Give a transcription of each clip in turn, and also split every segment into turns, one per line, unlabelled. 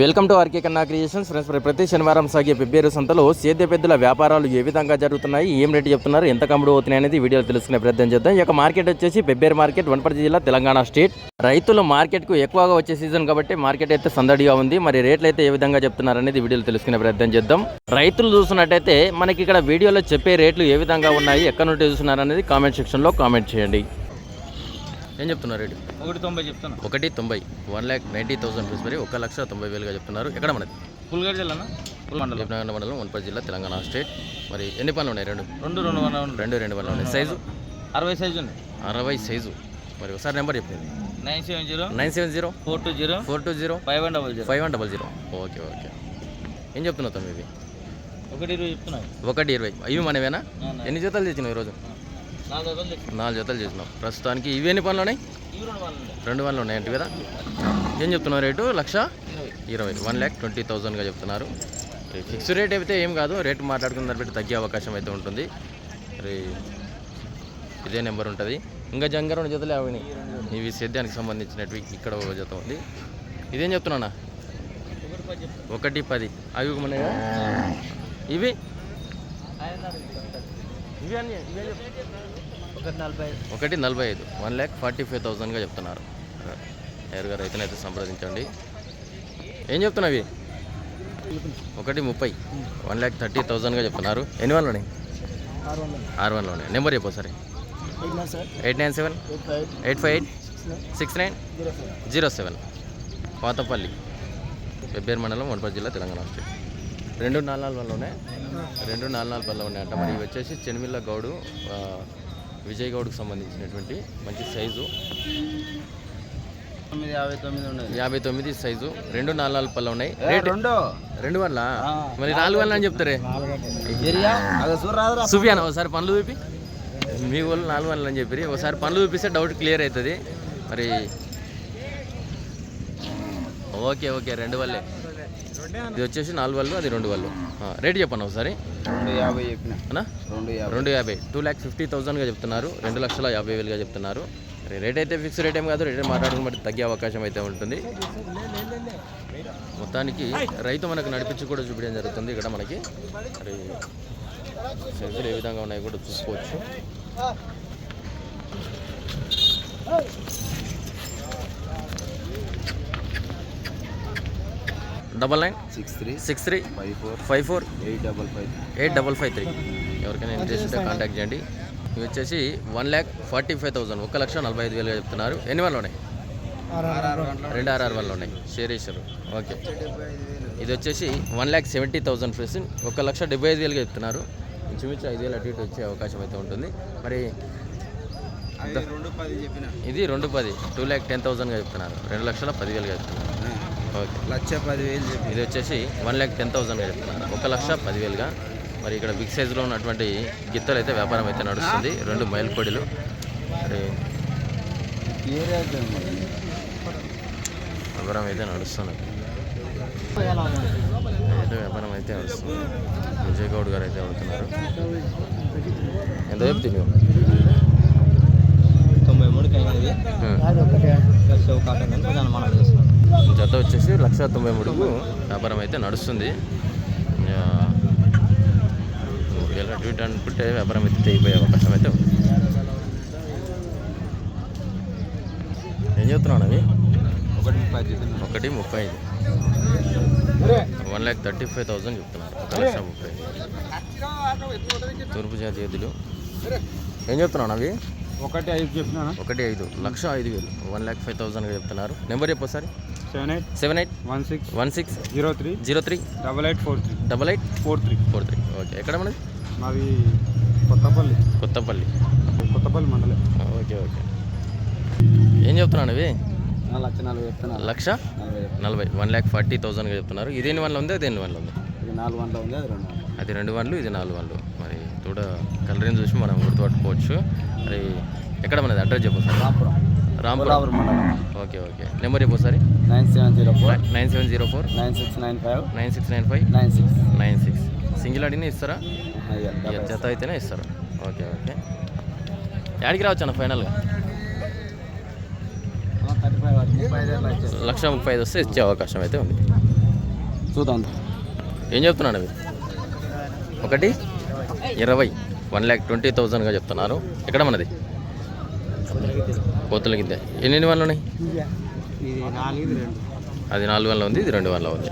Welcome to RK Kanna creations. Friends మరి ప్రతి శనివారం సాగే పెబ్బేరు సంతలో సేద్య పెద్దల వ్యాపారాలు ఏ విధంగా జరుగుతున్నాయి ఏం రేటు చెప్తున్నారు ఎంత కమ్ముడు అవుతున్నాయి అనేది వీడియోలో తెలుసుకునే ప్రయత్నం చేద్దాం. ఈ యొక్క మార్కెట్ వచ్చేసి పెబ్బేరు మార్కెట్ వనపర్తి జిల్లా తెలంగాణ స్టేట్. రైతులు మార్కెట్కు ఎక్కువగా వచ్చే సీజన్ కాబట్టి మార్కెట్ అయితే సందడిగా ఉంది. మరి రేట్లు అయితే ఏ విధంగా చెప్తున్నారు అనేది వీడియోలో తెలుసుకునే ప్రయత్నం చేద్దాం. రైతులు చూసినట్టయితే మనకి ఇక్కడ వీడియోలో చెప్పే రేట్లు ఏ విధంగా ఉన్నాయి ఎక్కడ నుండి చూస్తున్నారు అనేది కామెంట్ సెక్షన్లో కామెంట్ చేయండి. ఏం చెప్తున్నారు రేటు?
ఒకటి తొంభై చెప్తాను
ఒకటి తొంభై. One lakh ninety thousand rupees మరి ఒక లక్ష తొంభై వేలుగా చెప్తున్నారు. ఎక్కడ మనది?
ఫుల్ గడి జిల్లా మండలం.
దేవనగర్ మండలం వనపర్తి జిల్లా తెలంగాణ స్టేట్. మరి ఎన్ని పనులు ఉన్నాయి? రెండు.
రెండు రెండు వందల రెండు.
రెండు రెండు పనులు ఉన్నాయి. సైజు?
అరవై సైజు ఉంది
అరవై సైజు. మరి ఒకసారి నెంబర్ చెప్పింది
nine seven zero.
Nine seven zero.
Four two zero.
Four two zero.
Five one double zero.
Five one double zero. Okay okay. ఏం చెప్తున్నావు తమ్మి ఇవి?
ఒకటి ఇరవై చెప్తున్నాయి
ఒకటి ఇరవై. ఇవి మనవేనా? ఎన్ని జతలు తెచ్చినావు ఈరోజు?
నాలుగు
జతలు చేసినావు ప్రస్తుతానికి ఇవి ఎన్ని పనులు ఉన్నాయి?
రెండు వందలు ఉన్నాయి.
రెండు వందలు ఉన్నాయి అంటే కదా? ఏం చెప్తున్నావు రేటు? లక్ష? ఇరవై. వన్ ల్యాక్ ట్వంటీ థౌజండ్గా చెప్తున్నారు. ఫిక్స్ రేట్ అయితే ఏం కాదు. రేటు మాట్లాడుకున్న దాన్ని బట్టి తగ్గే అవకాశం అయితే ఉంటుంది. మరి ఇదే నెంబర్ ఉంటుంది. ఇంకా జంగర్ రెండు జతలు అవి ఇవి సేద్యానికి సంబంధించినవి ఇక్కడ ఒక జత ఉంది. ఇదేం చెప్తున్నా
ఒకటి పది
అవి మన ఇవి ఇవి అన్నీ ఇవే చెప్పు.
ఒకటి నలభై
ఐదు. వన్ ల్యాక్ ఫార్టీ ఫైవ్ థౌసండ్గా చెప్తున్నారు. నేరుగా రైతునైతే సంప్రదించండి. ఏం చెప్తున్నావు? ఒకటి ముప్పై. వన్ ల్యాక్ థర్టీ థౌసండ్గా చెప్తున్నారు. ఎన్ని వాళ్ళు ఉన్నాయి
ఆరు వందలు
ఉన్నాయి నెంబర్ చెప్పు సరే
eight nine seven
eight
five
eight six nine
zero seven
Patapalli. Pebberu మండలం వనపర్తి జిల్లా తెలంగాణ స్టేట్. రెండు నాలుగు నాలుగు వల్ల ఉన్నాయి. రెండు నాలుగు నాలుగు వల్ల ఉన్నాయంట. మరి ఇవి వచ్చేసి చెనిమిల్ల గౌడు విజయ్ గౌడ్కి సంబంధించినటువంటి మంచి సైజు.
యాభై తొమ్మిది
సైజు. రెండు నాలుగు నాలుగు పళ్ళ ఉన్నాయి.
రెండు?
రెండు వల్ల. మరి నాలుగు వల్ల అని చెప్తారే? ఒకసారి పనులు చూపి. మీ వాళ్ళు నాలుగు వందలు అని చెప్పి ఒకసారి పనులు చూపిస్తే డౌట్ క్లియర్ అవుతుంది. మరి ఓకే ఓకే రెండు వల్లే. ఇది వచ్చేసి నాలుగు వాళ్ళు అది రెండు వాళ్ళు ఆ, రేట్ చెప్పండి ఒకసారి.
రెండు యాభై చెప్పిన.
అన్నా?
రెండు యాభై.
రెండు యాభై. టూ ల్యాక్ ఫిఫ్టీ థౌసండ్గా చెప్తున్నారు. రెండు లక్షల యాభై వేలుగా చెప్తున్నారు. రేట్ అయితే ఫిక్స్ రేట్ ఏం కాదు. రేట్ మాట్లాడుకుని తగ్గే అవకాశం అయితే ఉంటుంది. మొత్తానికి రైతు మనకు నడిపించి కూడా చూపించడం జరుగుతుంది ఇక్కడ మనకి. మరి ఏ విధంగా ఉన్నాయో కూడా చూసుకోవచ్చు. Double nine
six three
six three
five four
five four
eight double five
eight double five three ఎవరికైనా ఇంట్రెస్ట్ ఉంటే కాంటాక్ట్ చేయండి. ఇవి వచ్చేసి one lakh forty five thousand ఒక లక్ష నలభై ఐదు వేలుగా చెప్తున్నారు. ఎన్ని వాళ్ళు ఉన్నాయి? రెండు ఆరు ఆరు వాళ్ళు ఉన్నాయి. షేర్ చేశారు. ఓకే ఇది వచ్చేసి one lakh seventy thousand plus ఒక లక్ష డెబ్బై ఐదు వేలుగా చెప్తున్నారు. ఇంచుమించు ఐదు వేలు అటు ఇటు వచ్చే అవకాశం అయితే ఉంటుంది. మరి ఇది రెండు పది. టూ ల్యాక్ టెన్ థౌసండ్గా చెప్తున్నారు. రెండు లక్షల పదివేలుగా చెప్తున్నారు.
లక్ష పదివేలు చెప్పి.
ఇది వచ్చేసి వన్ ల్యాక్ టెన్ థౌసండ్గా చెప్తున్నారు. ఒక లక్ష పదివేలుగా. మరి ఇక్కడ బిగ్ సైజులో ఉన్నటువంటి గిత్తలు అయితే వ్యాపారం అయితే నడుస్తుంది. రెండు మైల్ కోడిలు మరి వ్యాపారం అయితే నడుస్తుంది. అయితే వ్యాపారం అయితే నడుస్తుంది. విజయ్ గౌడ్ గారు అయితే అడుగుతున్నారు ఎంత చెప్తుంది
తొంభై దాన్ని మనం చేస్తున్నాం
జత వచ్చేసి లక్ష తొంభై మూడుకు వ్యాపారం అయితే నడుస్తుంది. అటు ఇటు అనుకుంటే వ్యాపారం అయితే తెగిపోయే అవకాశం అయితే ఉంది. ఏం చెప్తున్నాను అవి
ఒకటి ముప్పై చెప్పిన
ఒకటి ముప్పై ఐదు. One lakh thirty five thousand చెప్తున్నారు. ఒక లక్ష ముప్పై తూర్పు జాతి ఎద్దులు. ఏం చెప్తున్నాను అవి
ఒకటి ఐదు చెప్పినా?
ఒకటి ఐదు. లక్ష ఐదు వేలు. వన్ ల్యాక్ ఫైవ్ థౌసండ్గా చెప్తున్నారు. నెంబర్ చెప్పు ఒకసారి.
Seven eight
seven eight
one six
one six
zero three
zero three
double eight four three
double eight
four three
four three. Okay. ఎక్కడ మనది?
మాది కొత్తపల్లి.
కొత్తపల్లి.
కొత్తపల్లి మండలం.
Okay okay. ఏం చెప్తున్నాను ఇవి
లక్ష నలభై చెప్తున్నా.
లక్ష?
నలభై
వన్ ల్యాక్ ఫార్టీ థౌసండ్గా చెప్తున్నారు. ఇది ఎన్ని వన్లు ఉంది? అది ఎన్ని వన్లు ఉంది?
ఇది నాలుగు వందలు ఉంది అది రెండు
అది రెండు వన్లు ఇది నాలుగు వన్లు. మరి చూడ కలరింగ్ చూసి మనం గుర్తుపట్టుకోవచ్చు. మరి ఎక్కడ మనది? అడ్రస్ చెప్పు సార్.
రాపురం?
రాంపురం
రాపురం మండలం.
Okay okay. నెంబర్ చెప్పు సారి
nine seven zero four.
Nine seven zero four.
Nine six nine five.
Nine six nine five.
Nine six.
Nine six. Single అడిగినా ఇస్తారా? జత అయితేనే ఇస్తారు? Okay okay. యాడికి రావచ్చు అన్న ఫైనల్గా లక్ష ముప్పై ఐదు వస్తే ఇచ్చే అవకాశం అయితే ఉంది.
చూద్దాం.
ఏం చెప్తున్నాడు అవి ఒకటి? ఇరవై. వన్ ల్యాక్ ట్వంటీ థౌజండ్గా చెప్తున్నారు. ఎక్కడ మనది? కోతుల కింద. ఎన్ని వాళ్ళు ఉన్నాయి? అది నాలుగు వందల ఉంది ఇది రెండు వందల ఉంది.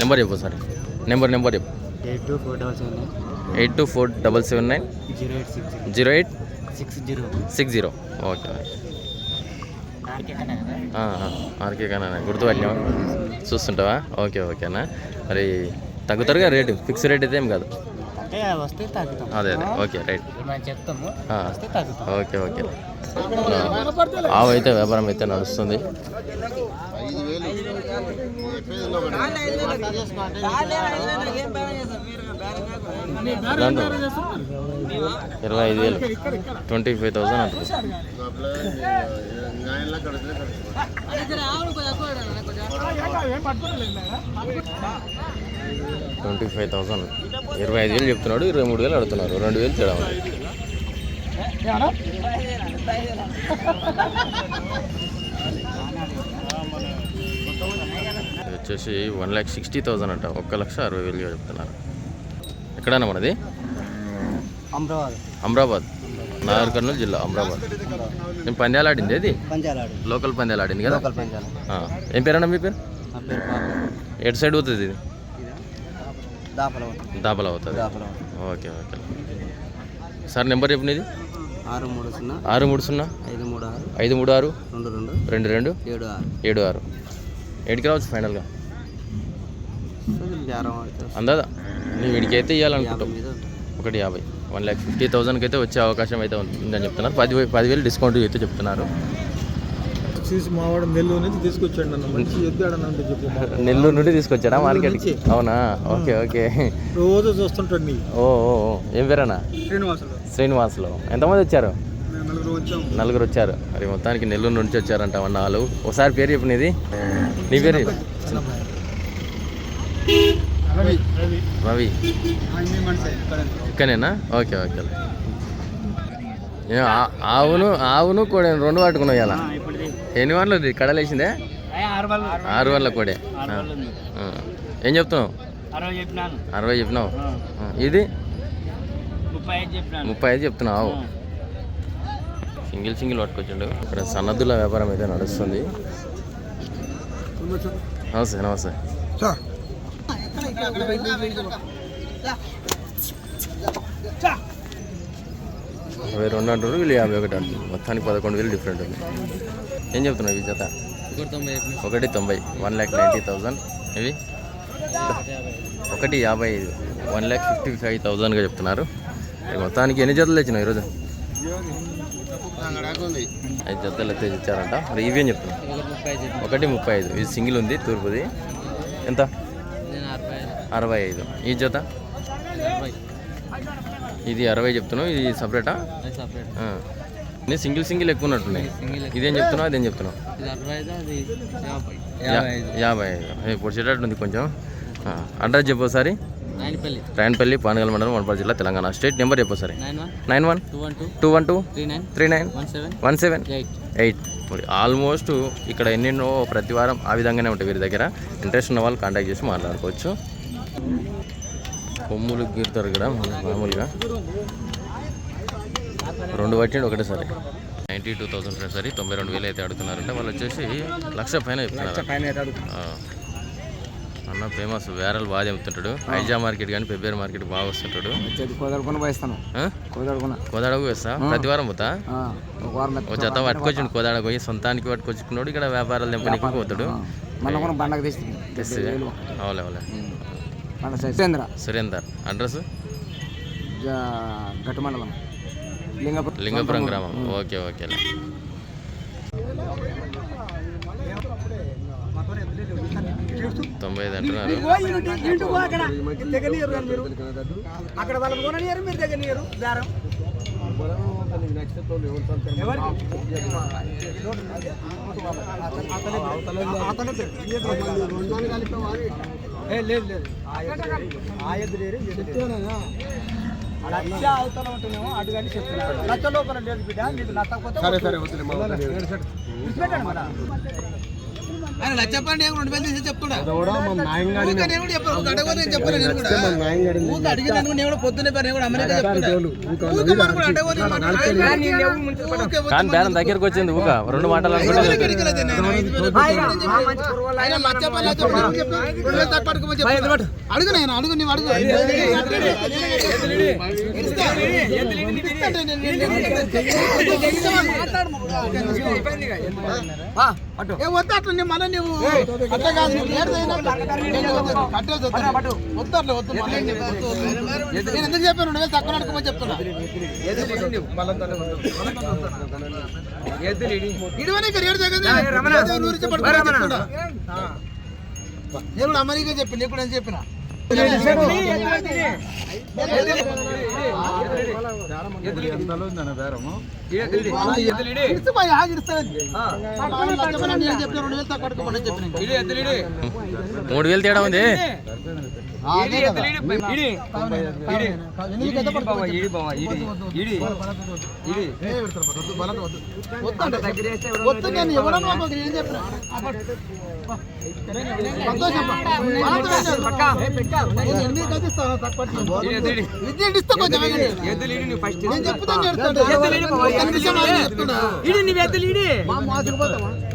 నెంబర్ చెప్పు సార్. నెంబర్ నెంబర్ చెప్పు.
Eight two four double seven nine.
Eight two four double seven nine.
Zero eight six
zero. Eight
six zero.
Six zero. Okay RK Kanna గుర్తుపట్టినావా? చూస్తుంటావా? Okay ఓకేనా మరి తగ్గుతారుగా రేటు? ఫిక్స్ రేట్ అయితే ఏం కాదు.
అంటే వస్తే తగ్గుతాం
అదే అదే. Okay right.
మనం చెప్తాము. వస్తే తగ్గుతాం
ఓకే ఓకే. ఆ, ఆవు అయితే వ్యాపారం అయితే నడుస్తుంది. ఇరవై ఐదు వేలు. Twenty five thousand twenty five thousand. ఇరవై ఐదు వేలు చెప్తున్నాడు ఇరవై మూడు వేలు అడుగుతున్నారు. రెండు వేలు తేడా ఉంది. వచ్చేసి వన్ ల్యాక్ సిక్స్టీ థౌసండ్ అంట. ఒక్క లక్ష అరవై వేలు చెప్తున్నారు. ఎక్కడన్నా మనది?
అమరావతి.
అమరాబాద్. నాగర్ కర్నూలు జిల్లా అమరాబాద్. నేను పందాలు ఆడింది అది? లోకల్ పందాలు ఆడింది కదా. ఏం పేరన్నా మీ పేరు?
నా పేరు పాప
ఎటు సైడ్ పోతుంది ఇది?
దాపలో
అవుతుంది ఓకే ఓకే. సార్ నెంబర్ చెప్పు నీది
ఆరు మూడు సున్నా.
ఆరు మూడు సున్నా?
ఐదు మూడు ఆరు.
ఐదు మూడు ఆరు?
రెండు రెండు.
రెండు రెండు?
ఏడు ఆరు.
ఏడు ఆరు. ఏడుకి రావచ్చు ఫైనల్గా? అందాదా? నువ్వు అయితే
ఉంటుంది.
ఒకటి యాభై. వన్ ల్యాక్ ఫిఫ్టీ థౌసండ్కి అయితే వచ్చే అవకాశం అయితే ఉందని చెప్తున్నారు. పది పదివేలు డిస్కౌంట్ అయితే చెప్తున్నారు.
చూసి మావాడు నెల్లూరు నుంచి తీసుకొచ్చాడు నన్ను. మంచి ఎద్దాడని అంటే చెప్పు మా
నెల్లూరు నుండి తీసుకొచ్చాడా మార్కెట్కి? అవునా? Okay okay.
రోజు చూస్తుంటాడు నీ.
ఓ ఓ ఓ. ఏం పేరేనా
శ్రీనివాసులు.
శ్రీనివాసులు. ఎంతమంది వచ్చారు?
నలుగురు వచ్చాం.
నలుగురు వచ్చారు. మరి మొత్తానికి నెల్లూరు నుంచి వచ్చారంట వన్ వాళ్ళు ఒకసారి పేరు చెప్పు నీది. నీ పేరు.
రవి.
ఇక్కడేనా. Okay okay. ఆవును ఆవును కూడా రెండు పట్టుకున్నావు ఇలా ఎన్ని వందలు ఇది కడలేసిందే?
ఆరు
వందల. కోడే.
ఉంది.
ఏం చెప్తున్నావు?
అరవై
అరవై చెప్పినావు. ఇది?
ముప్పై ఐదు
చెప్తున్నావు? సింగిల్ సింగిల్ పట్టుకొచ్చిండు. ఇక్కడ సన్నద్దుల వ్యాపారం అయితే నడుస్తుంది. నమస్తే నమస్తే. ఇరవై రెండు అంటారు వీళ్ళు యాభై ఒకటి అంటారు మొత్తానికి పదకొండు వేలు డిఫరెంట్ ఉంది. ఏం చెప్తున్నావు ఈ జత?
ఒకటి తొంభై
వన్ ల్యాక్ నైంటీ థౌజండ్ ఇవి? ఒకటి యాభై ఐదు. వన్ ల్యాక్ ఫిఫ్టీ ఫైవ్ థౌజండ్గా చెప్తున్నారు. మొత్తానికి ఎన్ని జతలు తెచ్చినావు ఈరోజు? ఐదు జతలు అయితే ఇచ్చారంట మరి ఇవేం చెప్తున్నావు?
ఒకటి ముప్పై ఐదు చెప్పిన
ఒకటి ముప్పై ఐదు. ఇది సింగిల్ ఉంది తూర్పుది. ఎంత?
అరవై ఐదు.
ఈ జత?
ఇది అరవై
చెప్తున్నావు ఇది సపరేటా
సపరేట్
నేను సింగిల్ సింగిల్ ఎక్కువ. ఉన్నట్టున్నాయి ఇదేం చెప్తున్నావు? అదేం చెప్తున్నావు
యాభై ఐదు.
ఉంది కొంచెం. అడ్రస్ చెప్పు ఒకసారి. రాయనపల్లి. పానగల్ మండలం వనపర్తి జిల్లా తెలంగాణ. స్టేట్ నెంబర్ చెప్పు సరే
nine one two one two three nine one seven
one seven
eight.
Eight. మరి ఆల్మోస్ట్ ఇక్కడ ఎన్నెన్నో ప్రతి వారం ఆ విధంగానే ఉంటాయి వీరి దగ్గర. ఇంట్రెస్ట్ ఉన్న వాళ్ళు కాంటాక్ట్ చేసి మాట్లాడుకోవచ్చు. కొమ్ములు గీరుతారు ఇక్కడ మామూలుగా. రెండు పట్టిండి ఒకటేసారి నైంటీ టూ థౌసండ్ సరే తొంభై రెండు వేలు అయితే అడుగుతున్నారంటే వాళ్ళు వచ్చేసి లక్ష పైన చెప్తున్నారు. అన్న ఫేమస్ వేరలు బాగా చెప్తుంటాడు. ఐజా మార్కెట్ కానీ పెబ్బేరు మార్కెట్ బాగా వస్తుంటాడు. కోదాడకు వేస్తా ప్రతి వారం పోతా?
ఒక
జత పట్టుకొచ్చిండు కోదాడ పోయి సొంతానికి పట్టుకొచ్చుకున్నాడు ఇక్కడ వ్యాపారాలు తెంపనికి పోతాడు. అవులే అవులే సురేందర్. అడ్రస్?
గట్టు మండలం. లింగపురం
గ్రామం. ఓకే ఓకే తొంభై ఐదు అంటున్నారు.
అక్కడ. వాళ్ళకి కొననియరు మీరు దగ్గర దారం. ఏ లేదు లేదు. ఆ ఎద్దు లేరు ఈ ఎద్దు లేరు. లక్ష అవతల అటు కానీ చెప్తున్నారు. లక్ష లోపల లేదు బిడ్డ నీకు నచ్చకపోతే సరే సరే పెట్టండి మన ఆయన లక్ష చెప్పండి నేను రెండు చెప్తున్నా. కూడా చెప్పాను ఊరికే అడగని. నేను చెప్పాను. నేను కూడా ఊరికే అడిగిన. నేను కూడా నేను అమెరికా చెప్తున్నా.
కానీ బేరం దగ్గరకు వచ్చింది ఊక. రెండు మాటలు.
అడుగు నేను అడుగు నువ్వు అడుగు. ఇస్తా. వద్దు అట్లా నీ మన నువ్వు అట్లా కాదు నేను వద్దు. అట్లా వద్దు నేను ఎందుకు చెప్పాను రెండు తక్కువ అడుకోమని చెప్తున్నా ఇడివని రేడు దగ్గర ఏదో నూరు నేను అమెరికా చెప్పి నీకు చెప్పిన నేను రెండు వేలు తక్కువ అడుకోమని చెప్పిన ఇంకా.
మూడు వేలు తేడా ఉంది
నేను చెప్తాను చెప్తాను. ఒక్క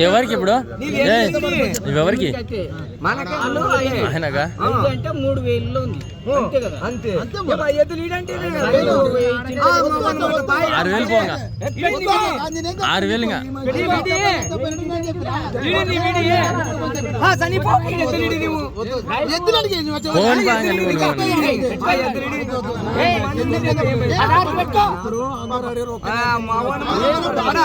ఎవరికి ఇప్పుడు
మనకల్లు
ఆయనగా
అంటే మూడు వేలు ఉంది అంతే.
ఆరు వేలు పోగా. ఆరు వేలు ఫోన్ బాగా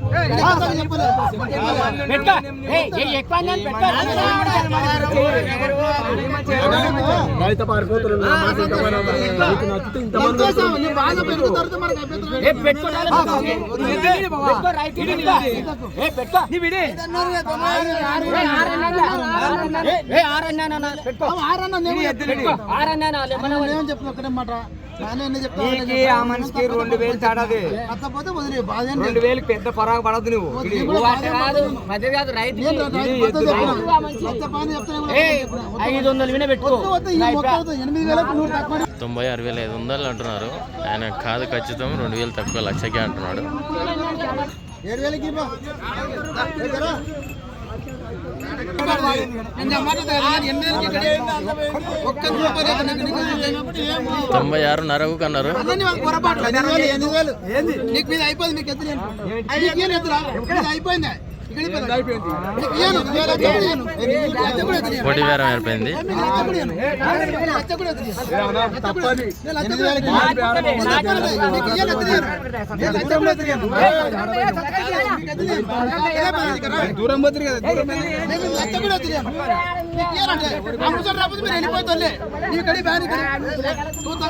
ఎక్కడికి చెప్పలే. సంతోషం, ఆరన్నా నేను చెప్పిన ఒక్కటే మాట
ఆ మనిషికి రెండు వేలు తేడాది. రెండు వేలు పెద్ద పరాగు పడదు నువ్వు. ఐదు వందలు వినే పెట్టుకో
తొంభై ఆరు వేల ఐదు వందలు అంటున్నారు. ఆయన కాదు ఖచ్చితం రెండు వేలు తక్కువ లక్షకే అంటున్నాడు.
ఏడు వేలకి తొంభై ఆరు నరకు ఇక్కడ నీకు
కన్నారు
అయిపోయింది? మీకు ఎత్తు
కోటి ఏర్పడింది.
దూరం పోతుంది కదా దూరం
రాకపోతే మీరు వెళ్ళిపోతుంది నీకు బ్యాన్ ఇక్కడ. చూద్దాం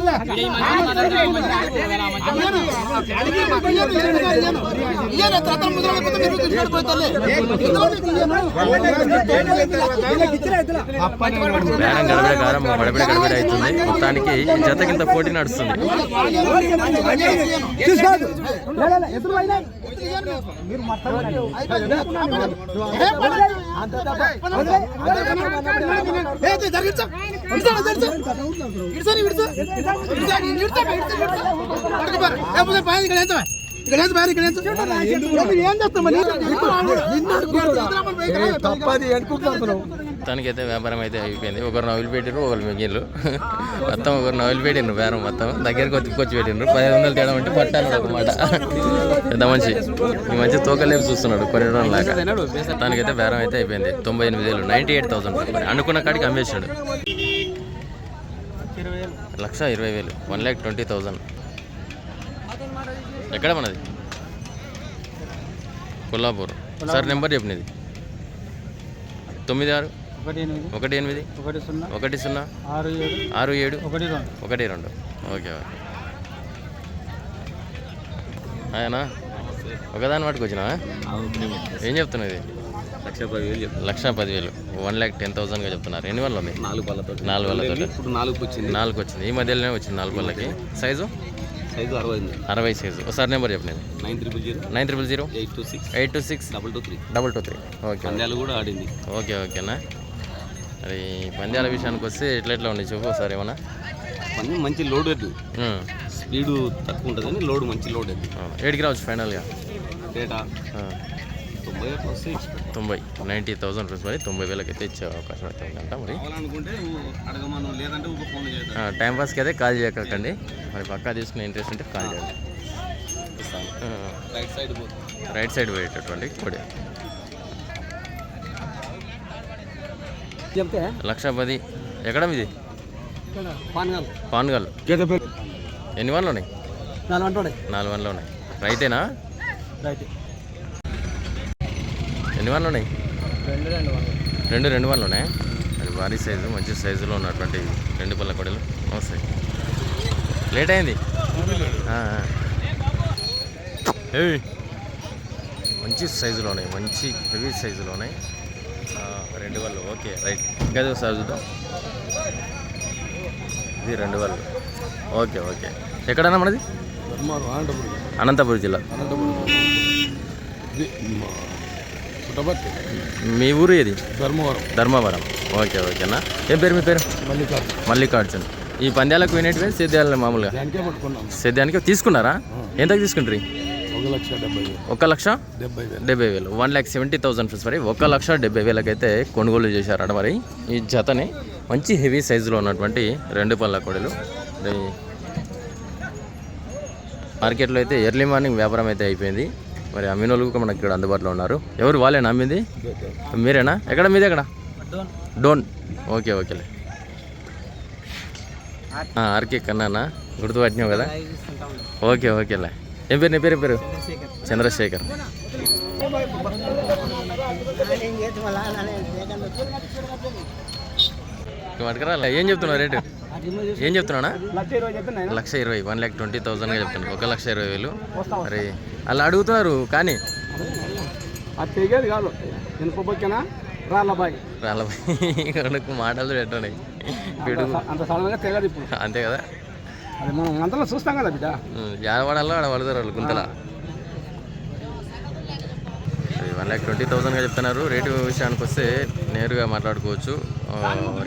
బేరం గడబడి గడబడి గడబడి అవుతుంది. మొత్తానికి జత కింద పోటీ నడుస్తుంది.
ఏం
తనకైతే వ్యాపారం అయితే అయిపోయింది. ఒకరు నవ్వులు పెట్టిండ్రు ఒకరు మిగిలిరు మొత్తం ఒకరు నవ్వులు పెట్టిండ్రు బేరం మొత్తం. దగ్గరికి వచ్చి పెట్టిండ్రు పదిహేను వందలు తేడా అంటే పట్టాను అనమాట పెద్ద మంచి ఈ మంచి తోకలేపు చూస్తున్నాడు కొనడం లాగా తనకైతే బేరం అయితే అయిపోయింది. తొంభై ఎనిమిది వేలు నైంటీ ఎయిట్ థౌసండ్. అనుకున్న కాడికి అమ్మేసాడు లక్ష ఇరవై వేలు. వన్ ల్యాక్ ట్వంటీ థౌజండ్ ఎక్కడ మనది? కొల్లాపూర్. సార్ నెంబర్ చెప్పినది. తొమ్మిది ఆరు.
ఒకటి ఎనిమిది.
ఒకటి ఎనిమిది.
ఒకటి సున్నా.
ఒకటి సున్నా.
ఆరు ఏడు. ఒకటి రెండు.
Okay okay. ఆయన? ఒకదాని వాటికి వచ్చినా ఏం చెప్తున్నది
లక్ష పదివేలు
లక్ష పదివేలు. వన్ ల్యాక్ టెన్ థౌసండ్గా చెప్తున్నారు. ఎన్ని వల్ల ఉంది
నాలుగు పళ్ళతో
నాలుగు వాళ్ళతో
ఇప్పుడు నాలుగు వచ్చింది.
నాలుగు వచ్చింది ఈ మధ్యలోనే వచ్చింది నాలుగు పళ్ళకి. సైజు?
సైజు అరవై
అరవై సైజు. ఒకసారి నెంబర్ చెప్పినది
nine. Triple zero.
Nine triple zero?
Eight two six.
Eight two six?
Double two three.
Double two three. Okay
పందాలు కూడా ఆడింది.
ఓకే ఓకేనా? మరి పంద్యాల విషయానికి వస్తే ఎట్లా ఎట్లా ఉంది చెప్పు ఒకసారి ఏమన్నా?
పందెం మంచి లోడ్ ఎద్దు స్పీడు తక్కువ ఉంటుంది కానీ లోడ్ మంచి లోడ్ ఎద్దు.
ఏడికి రావచ్చు ఫైనల్గా?
డేటా తొంభై
నైంటీ థౌసండ్ రూపీస్ మరి తొంభై వేలకి అయితే ఇచ్చే అవకాశం అయితే ఉందంట మరి.
కావాలనుకుంటే అడగమను లేదంటే ఒక ఫోన్ చేద్దాం
ఆ, టైం పాస్కి అయితే కాల్ చేయకండి. మరి పక్కా తీసుకునే ఇంట్రెస్ట్ ఉంటే కాల్ చేయండి.
రైట్ సైడ్
రైట్ సైడ్ పోయేటటువంటి కోడి. లక్ష పది ఎక్కడ మీది?
పానగాలు.
ఎన్ని వన్లు ఉన్నాయి?
నాలుగు
వన్లు ఉన్నాయి. రైతేనా
రైట్.
ఎన్ని వన్లు ఉన్నాయి?
రెండు రెండు
వన్లు. ఉన్నాయి? అది భారీ సైజు మంచి సైజులో ఉన్నటువంటి రెండు పళ్ళ కొడలు. వస్తాయి. లేట్ అయింది. ఏయ్. మంచి సైజులో ఉన్నాయి మంచి హెవీ సైజులో ఉన్నాయి. ఆ, రెండు వాళ్ళు ఓకే రైట్. ఇంకా ఒకసారి చూద్దాం. ఇది రెండు వాళ్ళు. Okay okay. ఎక్కడన్నా మనది? అనంతపురం. జిల్లా. మీ ఊరు ఏది?
ధర్మవరం.
ధర్మవరం. ఓకే ఓకేనా ఏం పేరు మీ పేరు?
మల్లికార్జున.
మల్లికార్జున్. ఈ పంద్యాలకు వినేటివే సేద్యాలు మామూలుగా? సేద్యానికి తీసుకున్నారా? ఎంతకు తీసుకుంటారు?
ఒక లక్ష డెబ్బై వేలు.
One lakh seventy thousand fees మరి ఒక లక్ష డెబ్బై వేలకైతే కొనుగోలు చేశారట మరి. ఈ జతని మంచి హెవీ సైజులో ఉన్నటువంటి రెండు పళ్ళ కొడలు. మరి మార్కెట్లో అయితే ఎర్లీ మార్నింగ్ వ్యాపారం అయితే అయిపోయింది. మరి అమ్మిన వాళ్ళు కూడా మనకి ఇక్కడ అందుబాటులో ఉన్నారు. ఎవరు? వాళ్ళేనా అమ్మింది మీరేనా? ఎక్కడ మీది ఎక్కడ? డోన్. ఓకే ఓకేలే ఆర్కే కన్నానా? గుర్తుపట్టినావు కదా? ఓకే ఓకేలే ఏం పేరు నీ పేరు పేరు? చంద్రశేఖర్. నువ్వు అడగరా ఏం చెప్తున్నావు రేటు? ఏం చెప్తున్నానా
లక్ష ఇరవై
వన్ ల్యాక్ ట్వంటీ థౌసండ్గా చెప్తున్నాను ఒక లక్ష ఇరవై వేలు. మరి అలా అడుగుతున్నారు కానీ
అది తెగేది కాదు. నేను పొబ్బొచ్చానా రాళ్ళ బాయ్.
వాళ్ళకు మాటలు పెట్టండి
అంత సడన్గా తెగదు ఇప్పుడు.
అంతే కదా?
అది మనం అంతలో చూస్తాం కదా బిడ్డ.
జానవాడల్లో ఆడ పడతారు వాళ్ళు గుంతల. వన్ ల్యాక్ ట్వంటీ థౌసండ్గా చెప్తున్నారు. రేటు విషయానికి వస్తే నేరుగా మాట్లాడుకోవచ్చు.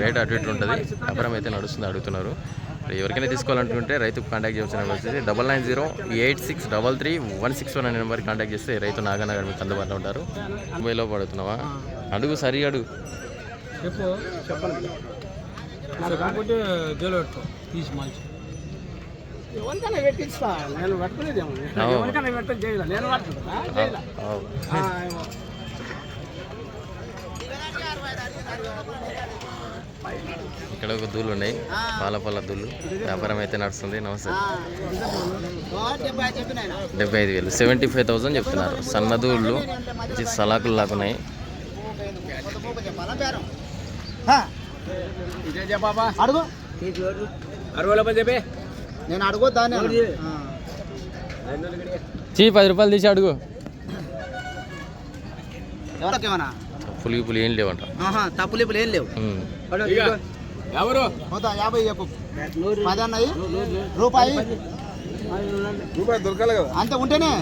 రేట్ అటు ఇటు ఉంటుంది. వ్యాపారం అయితే నడుస్తుంది అడుగుతున్నారు. ఎవరికైనా తీసుకోవాలనుకుంటే రైతుకు కాంటాక్ట్ చేసిన నెంబర్ వచ్చేసి double nine zero eight six double three one six one అనే నెంబర్కి కాంటాక్ట్ చేస్తే రైతు నాగనగర్ మీకు అందుబాటులో ఉంటారు. ముంబైలో పడుతున్నావా? అడుగు సరి అడుగు.
చెప్పు చెప్పను బిడ్డ నాకు కాకపోతే జైలు పెట్టుకో తీసి మంచి ఎవరికైనా పెట్టిస్తా నేను పట్టుకునేదేమో
అవు.
ఎవరికైనా పెట్టని చేయలే నేను పట్టుకుంటా చేయలే
అవు.
ఆ, ఏమో.
ఇక్కడ ఒక దూళ్ళు ఉన్నాయి. పాల పాల దూళ్ళు. వ్యాపారం అయితే నడుస్తుంది. నమస్తే. డెబ్బై ఐదు వేలు. సెవెంటీ ఫైవ్ థౌసండ్ చెప్తున్నారు. సన్న దూళ్ళు సలాకులు లాగున్నాయి
నేను అడుగుతాను
చీ పది రూపాయలు తీసి అడుగు. పులిగి పులి ఏం లేవంట.
తప్పులు ఇప్పుడు ఏం లేవు.
ఎవరు?
పోతా యాభై చెప్పు. పది అన్నది రూపాయి?
రూపాయలు దొరకాలి కదా.
అంత ఉంటేనే?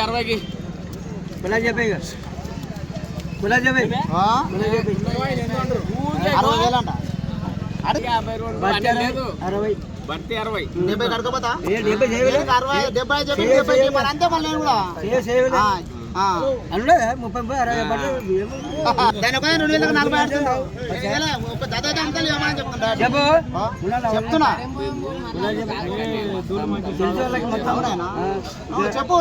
అరవైకి. పిల్లలు చెప్పే పిల్లలు చెప్పే
ఆ? అరవై వేలు అంట
లేదు.
అరవై.
భర్తీ అరవై.
డెబ్బై కడుకోపోతా
డెబ్బై
అరవై డెబ్బై చెప్పి డెబ్బై చెప్పి మరి అంతే మళ్ళీ కూడా.
ముప్పై ముప్పై అరవై
దాని ఒక రెండు వేలకు నలభై
చెప్పు.
చెప్తున్నా. చెప్పు.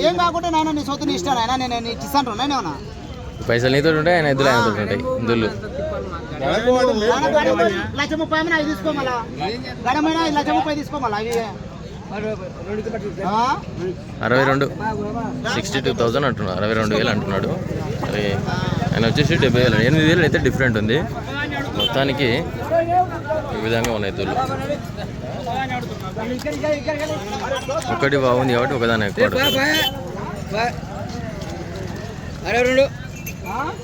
ఏం కాకుండా నాయన నీ సొత్తు నీ ఇష్టం నాయన నేను నేను ఇచ్చిస్తాను నేనేమన్నా
పైసలు నీతో ఉంటాయి ఆయన ఎద్దులు ఆయనతో ఉంటాయి.
గడమైన లక్ష ముప్పై ఏమైనా అవి తీసుకో మళ్ళా. గడమైన లక్ష ముప్పై తీసుకో
అరవై రెండు. సిక్స్టీ టూ థౌజండ్ అంటున్నాడు. అరవై రెండు వేలు అంటున్నాడు. మరి ఆయన వచ్చేసి డెబ్బై వేలు. ఎనిమిది వేలు అయితే డిఫరెంట్ ఉంది. మొత్తానికి ఈ విధంగా ఉన్నాయి ఎద్దులు ఒకటి బాగుంది కాబట్టి ఒకదాని ఎక్కువ
అరవై రెండు.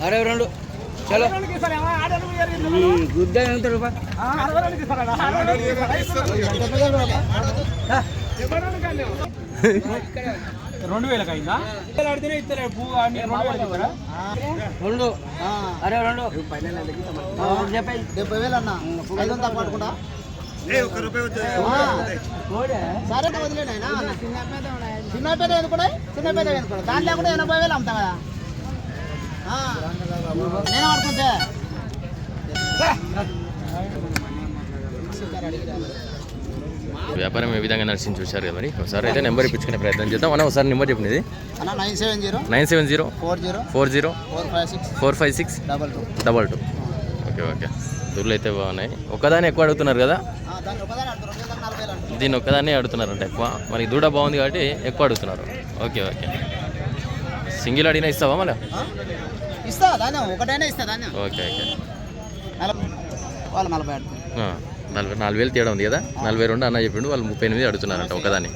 అరవై రెండు. చలో. ఎంత
రెండు వేలకు అయిందా? ఆడితేనే ఇస్తారు అన్ని రెండు ఇస్తారా
రెండు.
డెబ్బై వేలు అన్న. ఐదు వందలు పట్టుకుంటా సరే వదిలేనాయన చిన్నపేట ఎందుకున్నాయి చిన్నపేట ఎందుకున్నాయి దాని లేకుండా ఎనభై వేలు అమ్ముతా కదా ఆ, నేను పడుకుంటే
వ్యాపారం ఏ విధంగా నడిచింది చూశారు కదా మరి? ఒకసారి అయితే నెంబర్ ఇప్పించుకునే ప్రయత్నం చేద్దాం. మనం ఒకసారి నెంబర్ చెప్పినది
అన్న nine seven zero
nine seven zero
four zero
four zero
four five six
four five six
double two.
Double two. Okay okay. దుర్లు అయితే బాగున్నాయి. ఒక్కదాన్ని ఎక్కువ అడుగుతున్నారు కదా?
దాన్ని ఒకదాని
ఒక్కదాన్నే అడుగుతున్నారంట ఎక్కువ. మరి దూడ బాగుంది కాబట్టి ఎక్కువ అడుగుతున్నారు. Okay okay. సింగిల్ అడిగినా ఇస్తావా మళ్ళీ?
ఇస్తా దాన్ని ఒకటైనా ఇస్తా దాన్ని.
Okay okay.
నలభై వాళ్ళు నలభై అడుగుతారు
ఆ, నలభై నాలుగు వేలు తేడా ఉంది కదా? నలభై రెండు అన్న చెప్పిండు వాళ్ళు ముప్పై ఎనిమిది అడుగుతున్నారంట ఒకదాన్ని.